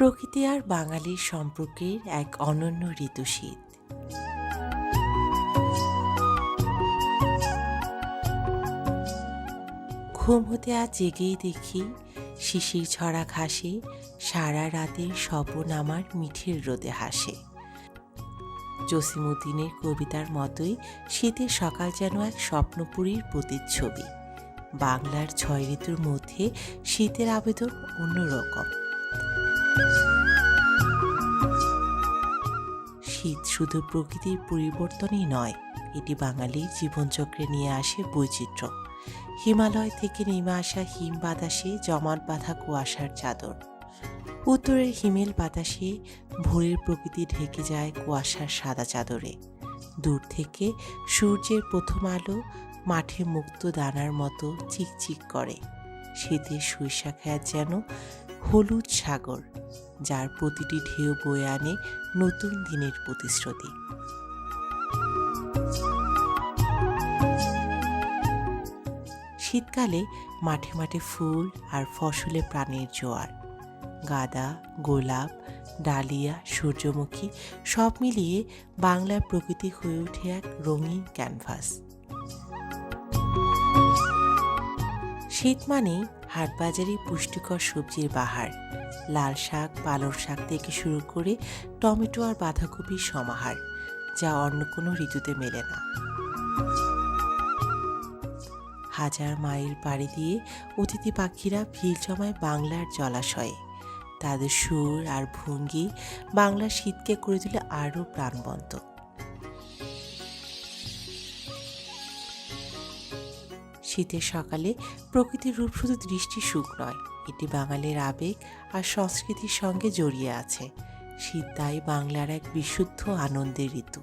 প্রকৃতি আর বাঙালির সম্পর্কের এক অনন্য ঋতু শীত ঘুম হতে আজ জেগেই দেখি শিশির ছড়া ঘাসে, সারা রাতের স্বপন আমার মিঠির রোদে হাসে। জসিমুদ্দিনের কবিতার মতোই শীতের সকাল যেন এক স্বপ্নপুরীর প্রতিচ্ছবি। বাংলার ছয় ঋতুর মধ্যে শীতের আবেদন অন্যরকম। শীত শুধু প্রকৃতির পরিবর্তনই নয়, এটি বাঙালির জীবনচক্রে নিয়ে আসে বৈচিত্র্য। হিমালয় থেকে নেমে আসা হিম বাতাসে জমাট বাঁধা কুয়াশার চাদর। উত্তরের হিমেল বাতাসে ভোরের প্রকৃতি ঢেকে যায় কুয়াশার সাদা চাদরে। দূর থেকে সূর্যের প্রথম আলো মাঠে মুক্ত দানার মতো চিকচিক করে। শীতের সৈশাখায়াত যেন হলুদ সাগর। যার প্রতিটি ঢেউ বয়ে আনে নতুন দিনের প্রতিশ্রুতি। শীতকালে মাঠে মাঠে ফুল আর ফসলে প্রাণের জোয়ার। গাঁদা, গোলাপ, ডালিয়া, সূর্যমুখী সব মিলিয়ে বাংলার প্রকৃতি হয়ে ওঠে এক রঙিন ক্যানভাস। শীত মানেই হাটবাজারে পুষ্টিকর সবজির বাহার, লাল শাক পালং শাক থেকে শুরু করে টমেটো আর বাঁধাকপির সমাহার, যা অন্য কোনো ঋতুতে মেলে না। হাজার মাইল পাড়ি দিয়ে অতিথি পাখিরা ভিড় জমায় বাংলার জলাশয়ে। তাদের সুর আর ভঙ্গি বাংলার শীতকে করে তোলে আরও প্রাণবন্ত। শীতের সকালে প্রকৃতির রূপ শুধু দৃষ্টি সুখ নয়, এটি বাঙালির আবেগ আর সংস্কৃতির সঙ্গে জড়িয়ে আছে। শীত তাই বাংলার এক বিশুদ্ধ আনন্দের ঋতু।